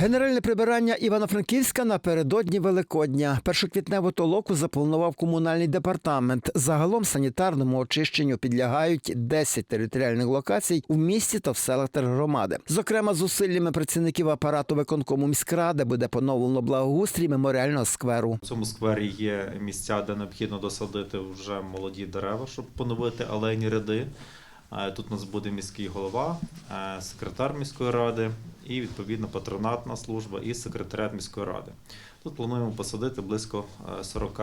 Генеральне прибирання Івано-Франківська напередодні Великодня. Першоквітневу толоку запланував комунальний департамент. Загалом санітарному очищенню підлягають 10 територіальних локацій у місті та в селах тергромади. Зокрема, зусиллями працівників апарату виконкому міськради буде поновлено благоустрій меморіального скверу. У цьому сквері є місця, де необхідно досадити вже молоді дерева, щоб поновити алейні ряди. Е, Тут у нас буде міський голова, е, секретар міської ради і відповідно патронатна служба і секретаріат міської ради. Тут плануємо посадити близько е, 40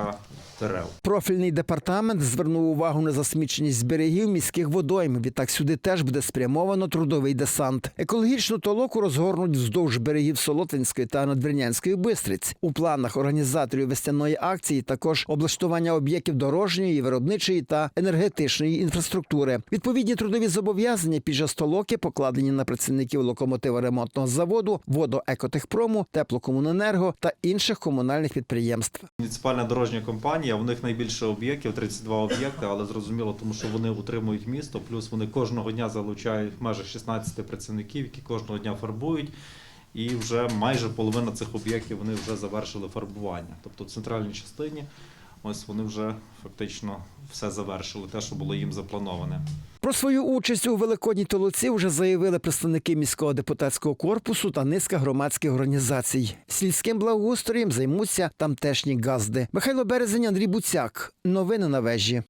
дерев. Профільний департамент звернув увагу на засміченість берегів міських водойм. Відтак сюди теж буде спрямовано трудовий десант. Екологічну толоку розгорнуть вздовж берегів Солотвинської та Надвірнянської бистриць. У планах організаторів весняної акції також облаштування об'єктів дорожньої, виробничої та енергетичної інфраструктури. Відповідні трудові зобов'язання під час толоки покладені на працівників локомотиво-ремонтного заводу, водоекотехпрому, теплокомуненерго та інших комунальних підприємств. Муніципальна дорожня компанія, у них найбільше об'єктів, 32 об'єкти, але зрозуміло, тому що вони утримують місто, плюс вони кожного дня залучають майже 16 працівників, які кожного дня фарбують. І вже майже половина цих об'єктів вони вже завершили фарбування. Тобто в центральній частині ось вони вже фактично все завершили, те, що було їм заплановане. Про свою участь у великодній толоці вже заявили представники міського депутатського корпусу та низка громадських організацій. Сільським благоустроєм займуться тамтешні газди. Михайло Березень, Андрій Буцяк. Новини на вежі.